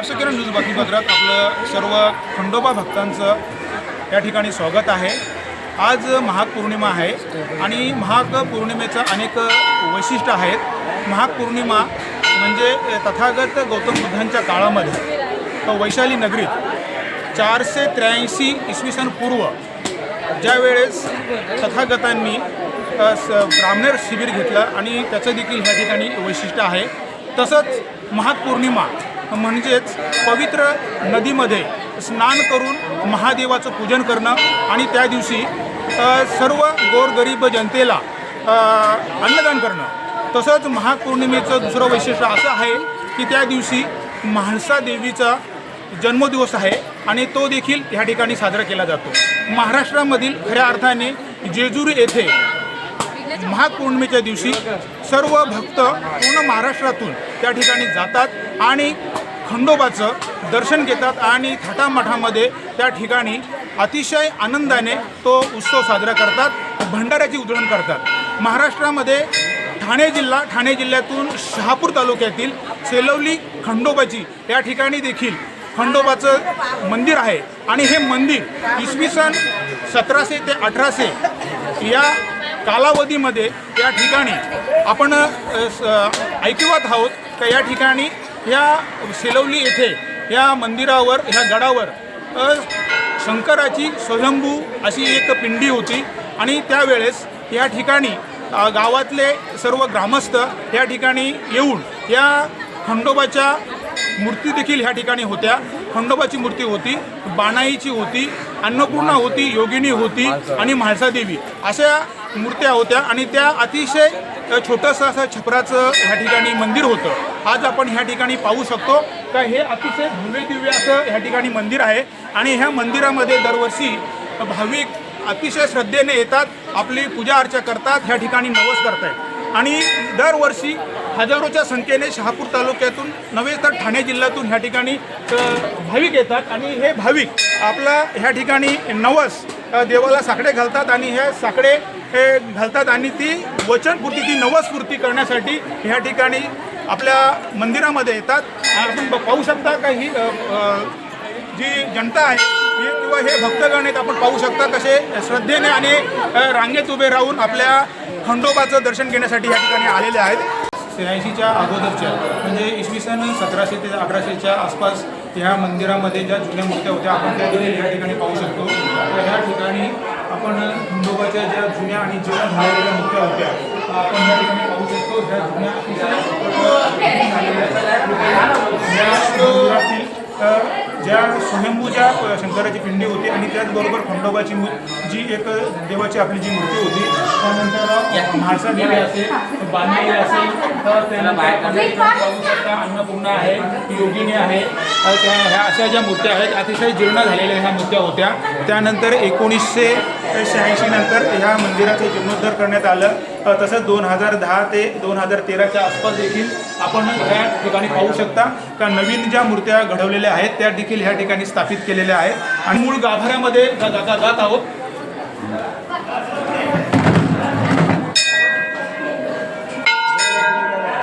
हर्षकिरण news बातमीपत्रात आपलं सर्व खंडोबा भक्तांचं या ठिकाणी स्वागत आहे. आज महाग पौर्णिमा आहे आणि महाग पौर्णिमेचं अनेक वैशिष्ट्य आहेत. महाग पौर्णिमा म्हणजे तथागत गौतम बुद्धांच्या काळामध्ये वैशाली नगरीत चारशे त्र्याऐंशी इसवी सन पूर्व ज्यावेळेस तथागतांनी स ब्राह्मणेर शिबिर घेतलं आणि त्याचं देखील ह्या ठिकाणी वैशिष्ट्य आहे. तसंच महापौर्णिमा म्हणजेच पवित्र नदीमध्ये स्नान करून महादेवाचं पूजन करणं आणि त्या दिवशी सर्व गोरगरीब जनतेला अन्नदान करणं. तसंच महापौर्णिमेचं दुसरं वैशिष्ट्य असं आहे की त्या दिवशी म्हाळसा देवीचा जन्मदिवस आहे आणि तो देखील ह्या ठिकाणी साजरा केला जातो. महाराष्ट्रामधील खऱ्या अर्थाने जेजुरी येथे महापौर्णिमेच्या दिवशी सर्व भक्त पूर्ण महाराष्ट्रातून त्या ठिकाणी जातात आणि खंडोबाचं दर्शन घेतात आणि थाटामाठामध्ये त्या ठिकाणी अतिशय आनंदाने तो उत्सव साजरा करतात भंडाऱ्याची उजळण करतात. महाराष्ट्रामध्ये ठाणे जिल्हा ठाणे जिल्ह्यातून शहापूर तालुक्यातील सेलवली खंडोबाची या ठिकाणी देखील खंडोबाचं मंदिर आहे. आणि हे मंदिर इसवी सन सतराशे ते अठराशे या कालावधीमध्ये या ठिकाणी आपण स- ऐकिवात आहोत तर या ठिकाणी या सेलवली येथे या मंदिरावर ह्या गडावर शंकराची स्वयंभू अशी एक पिंडी होती. आणि त्यावेळेस या ठिकाणी गावातले सर्व ग्रामस्थ या ठिकाणी येऊन या खंडोबाच्या मूर्ती देखील ह्या ठिकाणी होत्या. खंडोबाची मूर्ती होती बाणाईची होती अन्नपूर्णा होती योगिनी होती आणि म्हाळसादेवी अशा मूर्त्या होत्या आणि त्या अतिशय छोटंसं असं छपराचं ह्या ठिकाणी मंदिर होतं. आज आपण ह्या ठिकाणी पाहू शकतो का हे अतिशय भव्य दिव्य असं ह्या ठिकाणी मंदिर आहे. आणि ह्या मंदिरामध्ये दरवर्षी भाविक अतिशय श्रद्धेने येतात आपली पूजा अर्चा करतात ह्या ठिकाणी नवस करतायत. आणि दरवर्षी हजारोच्या संख्येने शहापूर तालुक्यातून नव्हे तर ठाणे जिल्ह्यातून ह्या ठिकाणी भाविक येतात. आणि हे भाविक आपला ह्या ठिकाणी नवस देवाला साकडे घालतात आणि हे साकडे हे घालतात आणि ती वचनपूर्ती ती नवसपूर्ती करण्यासाठी ह्या ठिकाणी आपल्या मंदिरामध्ये येतात. आपण पाहू शकता का ही जी जनता आहे ही किंवा हे भक्तगण आहेत आपण पाहू शकता कसे श्रद्धेने आणि रांगेत उभे राहून आपल्या खंडोबाचं दर्शन घेण्यासाठी या ठिकाणी आलेले आहेत. त्र्याऐंशीच्या अगोदरच्या म्हणजे इसवी सन सतराशे ते अठराशेच्या आसपास ह्या मंदिरामध्ये ज्या जुन्या मूर्त्या होत्या आपण त्या या ठिकाणी पाहू शकतो. तर ह्या ठिकाणी आपण खंडोबाच्या ज्या जुन्या आणि जुन्या झालेल्या मूर्त्या होत्या आपण या ठिकाणी पाहू शकतो ज्या जुन्या झालेल्या ज्या स्वयंभू ज्या शंकराची पिंडी होती आणि त्याचबरोबर खंडोबाची जी एक देवाची आपली जी मूर्ती होती त्यानंतर म्हाळसा देवी असेल बांधलेली असेल तर त्याला पाहू शकता अन्नपूर्णा आहे योगिनी आहे त्या ह्या अशा ज्या मूर्त्या आहेत अतिशय जीर्ण झालेल्या ह्या मूर्त्या होत्या. त्यानंतर एकोणीसशे शहाऐंशी नंतर ह्या मंदिराचं जीर्णोद्धार करण्यात आलं. तसंच दोन हजार दहा ते दोन हजार तेराच्या आसपास देखील आपण ह्या ठिकाणी पाहू शकता. का नवीन ज्या मूर्त्या घडवलेल्या आहेत त्या देखील ह्या ठिकाणी स्थापित केलेल्या आहेत. आणि मूळ गाभाऱ्यामध्ये जा- जात आहोत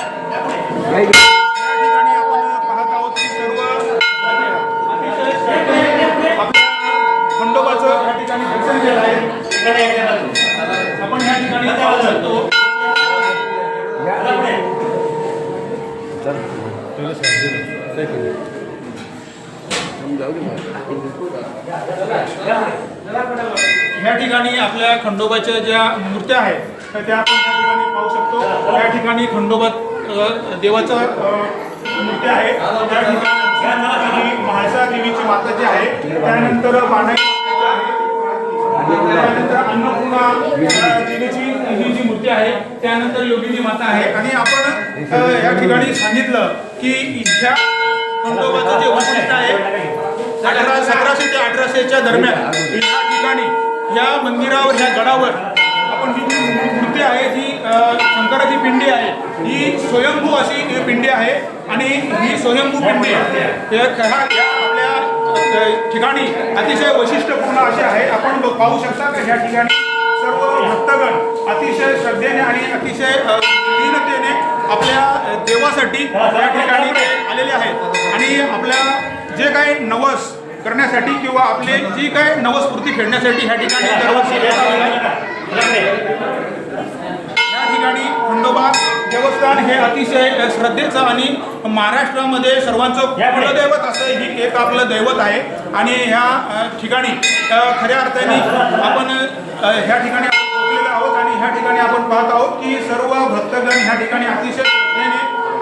या ठिकाणी आपण पाहत आहोत की सर्व अतिशय श्रद्धेने आपल्या खंडोबाचं या ठिकाणी दर्शन केलं आहे आपण या ठिकाणी पाहू शकतो या ठिकाणी आपल्या खंडोबाच्या ज्या मूर्त्या आहेत तर त्या आपण त्या ठिकाणी पाहू शकतो. त्या ठिकाणी खंडोबा देवाचा मूर्त्या मूर्ती आहे त्या ठिकाणी म्हाळसा देवीची माता जी आहे. त्यानंतर बाणाई त्यानंतर अन्नपूर्णा देवीची ही जी मूर्ती आहे त्यानंतर योगिनी माता आहे. आणि आपण या ठिकाणी सांगितलं की ज्या खंडोबाचं जे वैशिष्ट्य आहे अठरा सतराशे ते अठराशेच्या दरम्यान या ठिकाणी या मंदिरावर ह्या गडावर आपण ही जी मूर्ती आहे जी शंकराची पिंडी आहे ही स्वयंभू अशी ही पिंडी आहे आणि ही स्वयंभू पिंडी या या आपल्या ठिकाणी अतिशय वैशिष्ट्यपूर्ण अशी आहे. आपण पाहू शकता की ह्या ठिकाणी सर्व भक्तगण अतिशय श्रद्धेने आणि अतिशय दीनतेने आपल्या देवासाठी या ठिकाणी आलेले आहेत. आणि आपल्या जे काही नवस करण्यासाठी किंवा आपले जी काही नवस्फूर्ती खेळण्यासाठी ह्या ठिकाणी दरवर्षी. या ठिकाणी खंडोबा देवस्थान हे अतिशय श्रद्धेचं आणि महाराष्ट्रामध्ये सर्वांचं कुलदैवत असं ही एक आपलं दैवत आहे आणि ह्या ठिकाणी खऱ्या अर्थाने आपण ह्या ठिकाणी आहोत आणि ह्या ठिकाणी आपण पाहत आहोत की सर्व भक्तगण ह्या ठिकाणी अतिशय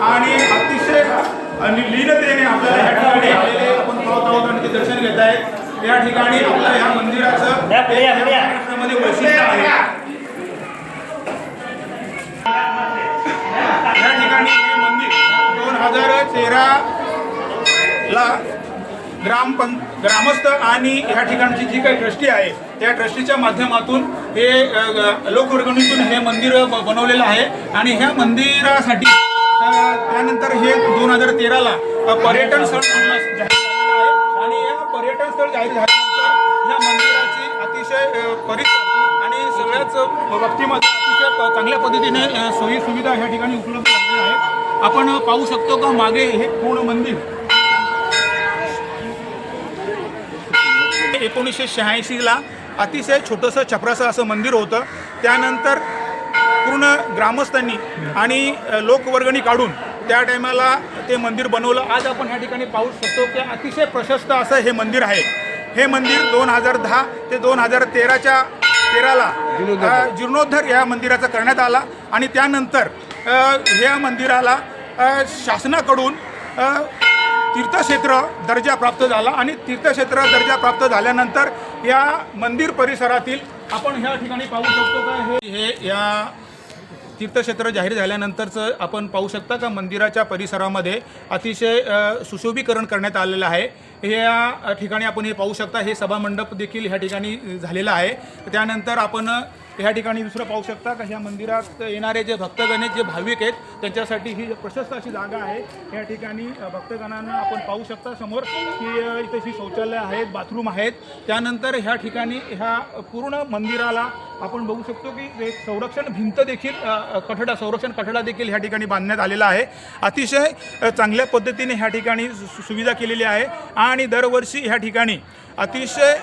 आणि अतिशय आणि लीनतेने आपल्याला ह्या ठिकाणी आलेले आपण पाहत आहोत आणि ते दर्शन घेत आहेत. या ठिकाणी आपल्या ह्या मंदिराचं या महाराष्ट्रामध्ये वैशिष्ट्य आहे. या ठिकाणी हे मंदिर दोन हजार तेरा ला ग्रामपं ग्रामस्थ आणि ह्या ठिकाणची जी काही ट्रस्टी आहे त्या ट्रस्टीच्या माध्यमातून हे लोकवर्गणीतून हे मंदिर बनवलेलं आहे. आणि ह्या मंदिरासाठी त्यानंतर हे दोन हजार तेराला पर्यटन स्थळ म्हणून जाहीर झालेलं आहे. आणि या पर्यटन स्थळ जाहीर झाल्यानंतर या मंदिराची अतिशय परिसर आणि सगळ्याच व्यक्तीमध्ये अतिशय चांगल्या पद्धतीने सोयी सुविधा ह्या ठिकाणी उपलब्ध झालेल्या आहेत. आपण पाहू शकतो का मागे हे पूर्ण मंदिर? एकोणीसशे शहाऐंशीला अतिशय छोटंसं छपराचं असं मंदिर होतं. त्यानंतर पूर्ण ग्रामस्थांनी आणि लोकवर्गणी काढून त्या टायमाला ते मंदिर बनवलं. आज आपण ह्या ठिकाणी पाहू शकतो की अतिशय प्रशस्त असं हे मंदिर आहे. हे मंदिर दोन हजार दहा ते दोन हजार तेराच्या तेराला अ, जीर्णोद्धार या मंदिराचा करण्यात आला आणि त्यानंतर ह्या मंदिराला शासनाकडून तीर्थक्षेत्र दर्जा प्राप्त झाला आणि तीर्थक्षेत्र दर्जा प्राप्त झाल्यानंतर या मंदिर परिसरातील आपण ह्या ठिकाणी पाहू शकतो का हे हे या तीर्थक्षेत्र जाहीर झाल्यानंतरचं आपण पाहू शकता का मंदिराच्या परिसरामध्ये अतिशय सुशोभीकरण करण्यात आलेलं आहे. या ठिकाणी आपण हे पाहू शकता हे सभामंडप देखील ह्या ठिकाणी झालेलं आहे. त्यानंतर आपण ह्या ठिकाणी दुसरं पाहू शकता का ह्या मंदिरात येणारे जे भक्तगण आहेत जे भाविक आहेत त्यांच्यासाठी ही प्रशस्त अशी जागा आहे. या ठिकाणी भक्तगणांना आपण पाहू शकता समोर की इथे ही शौचालय आहेत बाथरूम आहेत. त्यानंतर ह्या ठिकाणी ह्या पूर्ण मंदिराला आपण बघू शकतो की एक संरक्षण भिंत देखील कठडा संरक्षण कठडा देखील ह्या ठिकाणी बांधण्यात आलेला आहे. अतिशय चांगल्या पद्धतीने ह्या ठिकाणी सु- सुविधा केलेली आहे. आणि दरवर्षी ह्या ठिकाणी अतिशय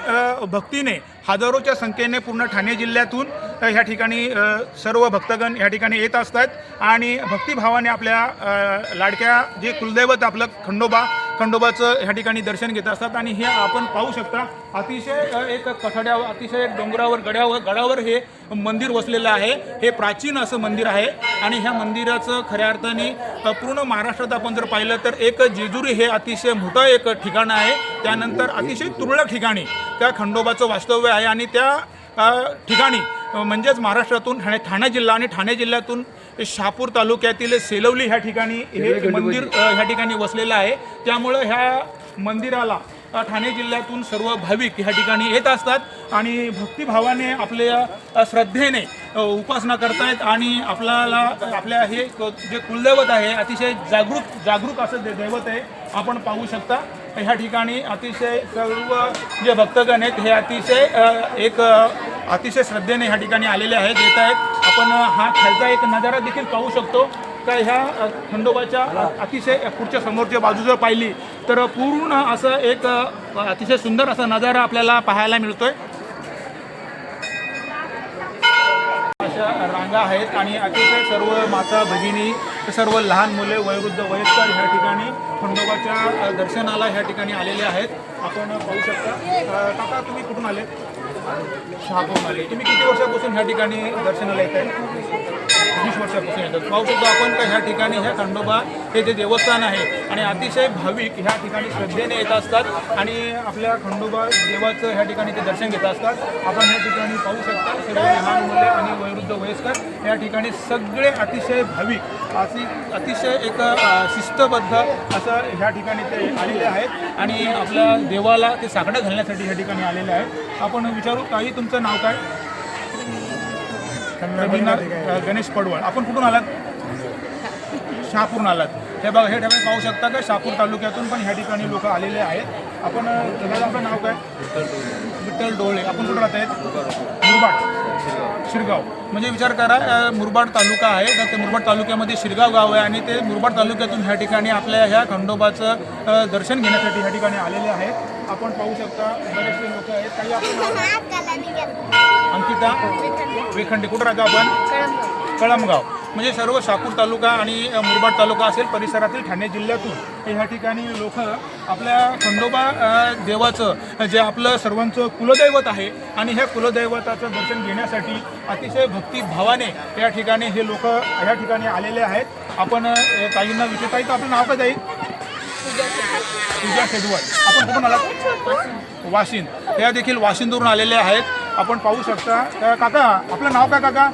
भक्तीने हजारोच्या संख्येने पूर्ण ठाणे जिल्ह्यातून ह्या ठिकाणी सर्व भक्तगण ह्या ठिकाणी येत असतात. आणि भक्तिभावाने आपल्या लाडक्या जे कुलदैवत आपलं खंडोबा खंडोबाचं ह्या ठिकाणी दर्शन घेत असतात आणि हे आपण पाहू शकता अतिशय एक कठड्यावर अतिशय डोंगरावर गड्यावर गडावर हे मंदिर वसलेलं आहे. हे प्राचीन असं मंदिर आहे आणि ह्या मंदिराचं खऱ्या अर्थाने पूर्ण महाराष्ट्रात आपण जर पाहिलं तर एक जेजुरी हे अतिशय मोठं एक ठिकाण आहे. त्यानंतर अतिशय तुरळक ठिकाणी त्या खंडोबाचं वास्तव्य आहे आणि त्या ठिकाणी म्हणजेच महाराष्ट्रातून ठाणे ठाणे जिल्हा आणि ठाणे जिल्ह्यातून शहापूर तालुक्यातील सेलवली ह्या ठिकाणी हे मंदिर ह्या ठिकाणी वसलेलं आहे. त्यामुळं ह्या मंदिराला ठाणे जिल्ह्यातून सर्व भाविक ह्या ठिकाणी येत असतात आणि भक्तिभावाने आपल्या श्रद्धेने उपासना करतायत आणि आपल्याला आपल्या हे जे कुलदैवत आहे अतिशय जागृत जागरूक असं दैवत आहे आपण पाहू शकता. ह्या ठिकाणी अतिशय सर्व जे भक्तगण आहेत हे अतिशय एक अतिशय श्रद्धेने ह्या ठिकाणी आलेले आहेत येत आहेत. आपण हा खालचा एक नजारा देखील पाहू शकतो. का ह्या खंडोबाच्या अतिशय पुढच्या समोरच्या बाजू जर पाहिली तर पूर्ण असं एक अतिशय सुंदर असा नजारा आपल्याला पाहायला मिळतोय. अशा रांगा आहेत आणि अतिशय सर्व माता भगिनी तर सर्व लहान मुले वयोवृद्ध वयस्कर ह्या ठिकाणी खंडोबाच्या दर्शनाला ह्या ठिकाणी आलेले आहेत. आपण पाहू शकता. काका तुम्ही कुठून आले? शहापूरून आले. तुम्ही किती वर्षापासून ह्या ठिकाणी दर्शनाला येत आहे वीस वर्षापासून येतात. पाहू शकतो आपण का ह्या ठिकाणी ह्या खंडोबा हे जे देवस्थान आहे आणि अतिशय भाविक ह्या ठिकाणी श्रद्धेने येत असतात आणि आपल्या खंडोबा देवाचं ह्या ठिकाणी ते दर्शन घेत असतात. आपण ह्या ठिकाणी पाहू शकता सर्व लहान मुले आणि वयोवृद्ध वयस्कर या ठिकाणी सगळे अतिशय भाविक अति अतिशय एक शिस्तबद्ध असं ह्या ठिकाणी ते आलेले आहेत. आणि आपल्या देवाला ते साकडं घालण्यासाठी ह्या ठिकाणी आलेले आहेत. आपण विचारू काही तुमचं नाव काय? गणेश पडवळ. आपण कुठून आलात? शहापूरून आलात. हे बघा हे ठिकाणी पाहू शकता का? शहापूर तालुक्यातून पण ह्या ठिकाणी लोक आलेले आहेत. आपण दादा आपलं नाव काय? विठ्ठल डोळे. आपण कुठं राहत आहेत मुरबाड. शिरगाव. म्हणजे विचार करा मुरबाड तालुका आहे. तर ते मुरबाड तालुक्यामध्ये शिरगाव गाव आहे आणि ते मुरबाड तालुक्यातून ह्या ठिकाणी आपल्या ह्या खंडोबाचं दर्शन घेण्यासाठी ह्या ठिकाणी आलेले आहेत. आपण पाहू शकता बरेचसे लोक आहेत. काही आपण अंकिता वेखंडे. कुठं राहतो आपण? कळमगाव. म्हणजे सर्व शाकूर तालुका आणि मुरबाड तालुका असेल परिसरातील ठाणे जिल्ह्यातून ह्या ठिकाणी लोक आपल्या खंडोबा देवाचं जे आपलं सर्वांचं कुलदैवत आहे आणि ह्या कुलदैवताचं दर्शन घेण्यासाठी अतिशय भक्तिभावाने या ठिकाणी हे लोक ह्या ठिकाणी आलेले आहेत. आपण ताईंना विचारता येतं आपलं नाव काय जाईल पूजा शेडवळ आपण कुठून आलात? वाशिंद. त्या देखील वाशिंदवरून आलेले आहेत. आपण पाहू शकता. काका आपलं नाव काय काका?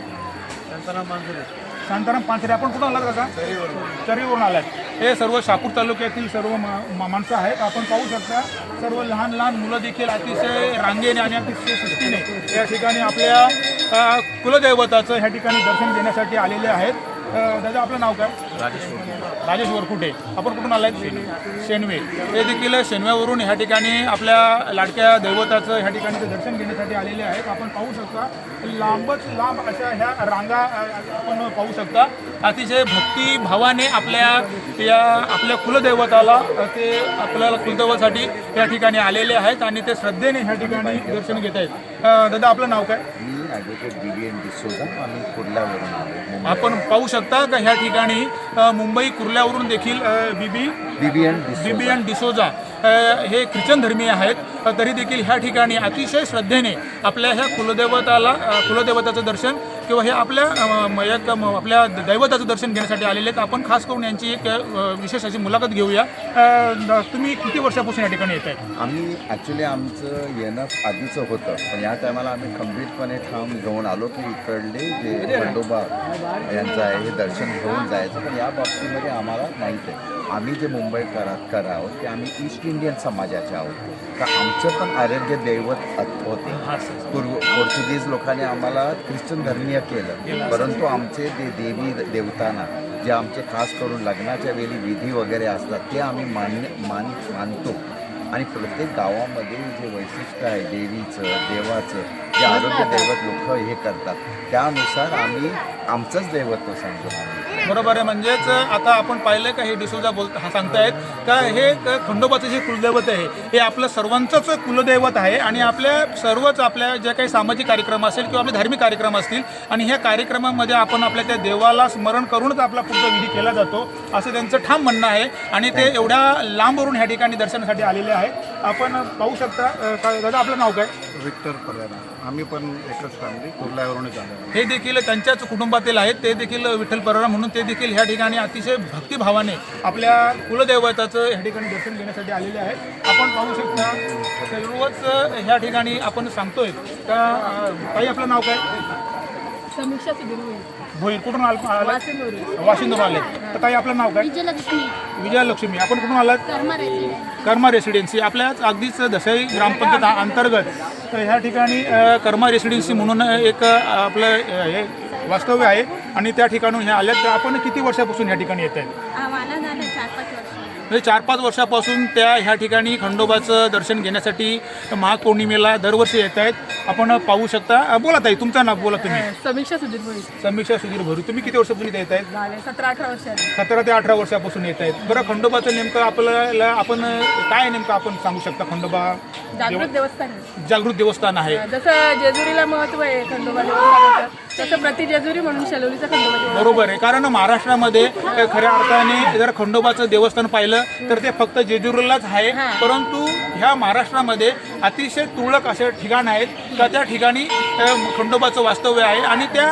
शांताराम पानसरे आपण कुठून आलात का चरीवरून आलात. हे सर्व शापूर तालुक्यातील सर्व मा- माणसं आहेत. आपण पाहू शकता सर्व लहान लहान मुलं देखील अतिशय रांगेने आणि अतिशय शिस्तीने या ठिकाणी आपल्या कुलदैवताचं ह्या ठिकाणी दर्शन घेण्यासाठी आलेले आहेत. दादा आपलं नाव काय? राजेश वरकुटे आपण कुठून आलात शेनवे. ते देखील शेनव्यावरून ह्या ठिकाणी आपल्या लाडक्या दैवताचं ह्या ठिकाणी ते दर्शन घेण्यासाठी आलेले आहेत. आपण पाहू शकता लांबच लांब अशा ह्या रांगा आपण पाहू शकता. अतिशय भक्तिभावाने आपल्या या आपल्या कुलदैवताला ते आपल्याला कुलदैवतासाठी या ठिकाणी आलेले आहेत आणि ते श्रद्धेने ह्या ठिकाणी दर्शन घेत आहेत. दादा आपलं नाव काय? Advocate D B N D'Souza आम्ही कुर्ल्यावरून आलो. आपण पाहू शकता का ह्या ठिकाणी मुंबई कुर्ल्यावरून देखील बीबी डी बी एन बिबियन डिसोजा हे ख्रिश्चन धर्मीय आहेत. तरी देखील ह्या ठिकाणी अतिशय श्रद्धेने आपल्या ह्या कुलदैवताला कुलदैवताचं दर्शन किंवा हे आपल्या एक आपल्या दैवताचं दर्शन घेण्यासाठी आलेले आहेत. आपण खास करून यांची एक विशेष अशी मुलाखत घेऊया. तुम्ही किती वर्षापासून या ठिकाणी येत आहे? आम्ही ॲक्च्युली आमचं येणं आधीचं होतं. पण या टायमाला आम्ही खंबीरपणे ठाम घेऊन आलो की इकडले जे खंडोबा यांचं आहे हे दर्शन घेऊन जायचं. पण या बाबतीमध्ये आम्हाला माहीत आहे. आम्ही जे मुंबईकर कर आहोत ते आम्ही ईस्ट इंडियन समाजाचे आहोत. तर आमचं पण आरोग्य दैवत होते. पूर्व पोर्तुगीज लोकांनी आम्हाला ख्रिश्चन धर्मीय केलं. परंतु आमचे ते देवी देवतांना जे आमचे खास करून लग्नाच्या वेळी विधी वगैरे असतात ते आम्ही मान्य मान मानतो. आणि प्रत्येक गावामध्ये जे वैशिष्ट्य आहे देवीचं देवाचं जे आरोग्य दैवत लोक हे करतात त्यानुसार आम्ही आमचंच दैवत्व सांगतो आम्ही बरोबर आहे. म्हणजेच आता आपण पाहिलं का हे डिसोजा बोलत हा सांगतायत का हे क- खंडोबाचं जे कुलदैवत आहे हे आपलं सर्वांचंच कुलदैवत आहे आणि आपल्या सर्वच आपल्या जे काही सामाजिक कार्यक्रम असेल किंवा आपले धार्मिक कार्यक्रम असतील आणि ह्या कार्यक्रमामध्ये आपण आपल्या त्या देवाला स्मरण करूनच आपला पुढचा विधी केला जातो असं त्यांचं ठाम म्हणणं आहे आणि ते एवढ्या लांबवरून ह्या ठिकाणी दर्शनासाठी आलेले आहेत. आपण पाहू शकता दादा आपलं नाव काय? विक्टर परेरा आम्ही पण एकच फॅमिली कुर्ल्यावरूनच आलो. हे देखील त्यांच्याच कुटुंबातील आहेत. ते देखील विठ्ठल परोरा म्हणून ते देखील ह्या ठिकाणी अतिशय भक्तिभावाने आपल्या कुलदैवताचं ह्या ठिकाणी दर्शन घेण्यासाठी आलेले आहेत. आपण पाहू शकता सर्वच ह्या ठिकाणी आपण सांगतोय का ताई आपलं नाव काय? समीक्षा सुधीर भोईर कुठून आल आलात? वाशिंदून आले. तर ताई आपलं नाव काय? विजयलक्ष्मी. विजयलक्ष्मी. आपण कुठून आलात? कर्मा रेसिडेन्सी. आपल्याच अगदीच दसई ग्रामपंचायत अंतर्गत. तर ह्या ठिकाणी अ, कर्मा रेसिडेन्सी म्हणून एक अ, आपलं अ, हे वास्तव्य आहे. आणि त्या ठिकाणून हे आल्यात. तर आपण किती वर्षापासून या ठिकाणी येत आहेत आम्हाला झालं चार पाच वर्ष. म्हणजे चार पाच वर्षापासून त्या ह्या ठिकाणी खंडोबाचं दर्शन घेण्यासाठी महापौर्णिमेला दरवर्षी येत आहेत. आपण पाहू शकता. बोला ताई तुमचं नाव बोला तुम्ही. समीक्षा सुधीर भोई समीक्षा सुधीर भरू तुम्ही किती वर्षापासून इथे येत आहेत झाले सतरा अठरा वर्ष सतरा ते अठरा वर्षापासून येत आहेत बरं खंडोबाचं नेमकं आपल्याला आपण काय नेमकं आपण सांगू शकता? खंडोबा जागृत देवस्थान आहे. जागृत देवस्थान आहे. जसं जेजुरीला महत्त्व आहे खंडोबा देवस्थानाचं तसं प्रति जेजुरी म्हणून शेलवलीचं खंडोबा देवस्थान बरोबर आहे. कारण महाराष्ट्रामध्ये अ, खऱ्या अर्थाने जर खंडोबाचं देवस्थान पाहिलं तर ते फक्त जेजुरीलाच आहे. परंतु ह्या महाराष्ट्रामध्ये अतिशय तुरळक असे ठिकाण आहेत. का त्या ठिकाणी खंडोबाचं वास्तव्य आहे. आणि त्या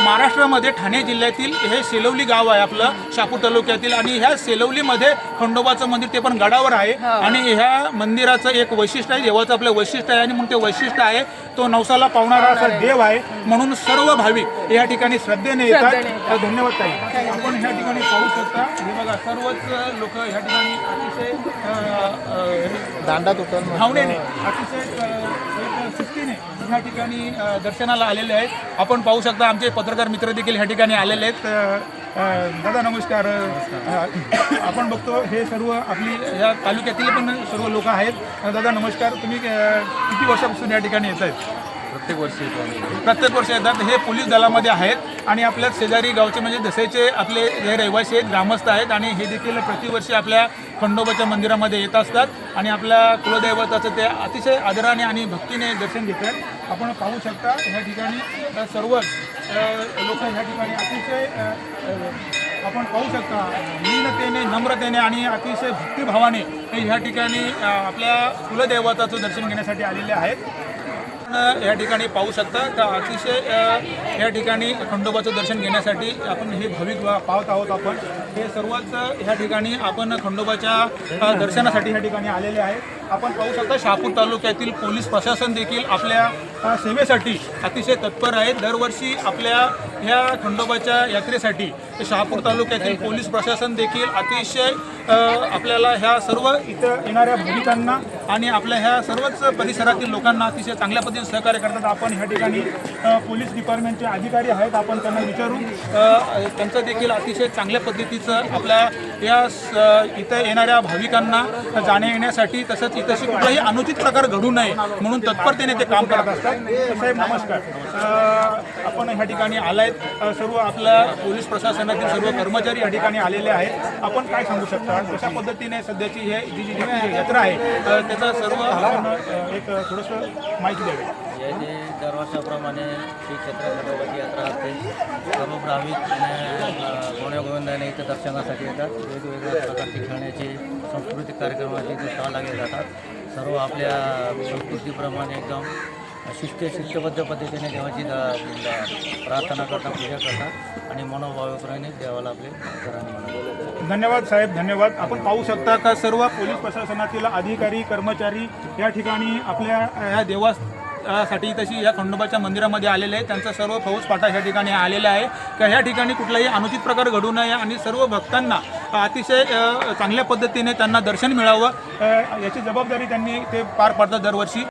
महाराष्ट्रामध्ये ठाणे जिल्ह्यातील हे सेलवली गाव आहे आपलं शापूर तालुक्यातील. आणि ह्या सेलवलीमध्ये खंडोबाचं मंदिर ते पण गडावर आहे. आणि ह्या मंदिराचं एक वैशिष्ट्य आहे देवाचं आपलं वैशिष्ट्य आहे. आणि म्हणून ते वैशिष्ट्य आहे तो नवसाला पावणारा असा देव आहे. म्हणून सर्व भाविक या ठिकाणी श्रद्धेने येतात. तर धन्यवाद ताई. आपण ह्या ठिकाणी पाहू शकता हे बघा सर्वच लोक ह्या ठिकाणी अतिशय अ, अ, दांडा तुटल भावनेने अतिशय अ, शिस्तीने ह्या ठिकाणी दर्शनाला आलेले आहेत. आपण पाहू शकता आमचे पत्रकार मित्र देखील ह्या ठिकाणी आलेले आहेत. दादा नमस्कार. आपण बघतो हे सर्व आपली या तालुक्यातील पण सर्व लोक आहेत. दादा नमस्कार. तुम्ही किती वर्षापासून या ठिकाणी येत आहेत प्रत्येक वर्षी येतो आम्ही. प्रत्येक वर्षी येतात. हे पोलीस दलामध्ये आहेत आणि आपल्या शेजारी गावचे म्हणजे दसेचे आपले हे रहिवासी आहेत ग्रामस्थ आहेत आणि हे देखील प्रतिवर्षी आपल्या खंडोबाच्या मंदिरामध्ये येत असतात आणि आपल्या कुलदैवताचं ते अतिशय आदराने आणि भक्तीने दर्शन घेतात. आपण पाहू शकता ह्या ठिकाणी अ, सर्वच लोक ह्या ठिकाणी अतिशय अ, अ, आपण पाहू शकता लीनतेने नम्रतेने आणि अतिशय भक्तिभावाने हे ह्या ठिकाणी अ, आपल्या कुलदैवताचं दर्शन घेण्यासाठी आलेले आहेत. आपण या ठिकाणी पाहू शकता का अतिशय या ठिकाणी खंडोबाचं दर्शन घेण्यासाठी आपण हे भाविक पाहत आहोत आपण. हे सर्वच ह्या ठिकाणी आपण खंडोबाच्या दर्शनासाठी या ठिकाणी आलेले आहे आपण पाहू शकता शहापूर तालुक्यातील पोलीस प्रशासन देखील आपल्या सेवेसाठी अतिशय तत्पर आहे. दरवर्षी आपल्या ह्या खंडोबाच्या यात्रेसाठी शहापूर तालुक्यातील पोलीस प्रशासन देखील अतिशय आपल्याला ह्या सर्व इथं येणाऱ्या भाविकांना आणि आपल्या ह्या सर्वच परिसरातील लोकांना अतिशय चांगल्या पद्धतीने सहकार्य करतात. आपण ह्या ठिकाणी पोलीस डिपार्टमेंटचे अधिकारी आहेत आपण त्यांना विचारू. त्यांचं देखील अतिशय चांगल्या पद्धतीचं आपल्या या स- इथं येणाऱ्या भाविकांना जाण्या येण्यासाठी तसंच इथंशी कुठलाही अनुचित प्रकार घडू नये म्हणून तत्परतेने ते काम करत असतात. साहेब नमस्कार. आपण ह्या ठिकाणी आलाय सर्व आपल्या पोलीस प्रशासनातील सर्व कर्मचारी या ठिकाणी आलेले आहेत. आपण काय सांगू शकता? कशा पद्धतीने सध्याची हे जी जी यात्रा आहे अ, त्याचा सर्व आपण एक थोडंसं माहिती द्यावी. हे जे दरवर्षाप्रमाणे श्री क्षेत्र खंडोबाची यात्रा असते. सर्व भाविक गोण्या गोविंदाने इथं दर्शनासाठी येतात. वेगवेगळ्या प्रकारचे खेळण्याचे सांस्कृतिक कार्यक्रमाचे इथे स्टॉल लागले जातात. सर्व आपल्या संस्कृतीप्रमाणे एकदम शिस्त शिस्तबद्ध पद्धतीने देवाची प्रार्थना करतात पूजा करता आणि मनोभावेप्रमाणे देवाला आपले घराने धन्यवाद साहेब धन्यवाद. आपण पाहू शकता का सर्व पोलीस प्रशासनातील अधिकारी कर्मचारी या ठिकाणी आपल्या ह्या देवाससाठी तशी या खंडोबाच्या मंदिरामध्ये आलेले आहे त्यांचा सर्व फौज पाठा या ठिकाणी आलेला आहे. का ह्या ठिकाणी कुठलाही अनुचित प्रकार घडू नये आणि सर्व भक्तांना अतिशय चांगल्या पद्धतीने त्यांना दर्शन मिळावं याची जबाबदारी त्यांनी ते पार पाडतात दरवर्षी.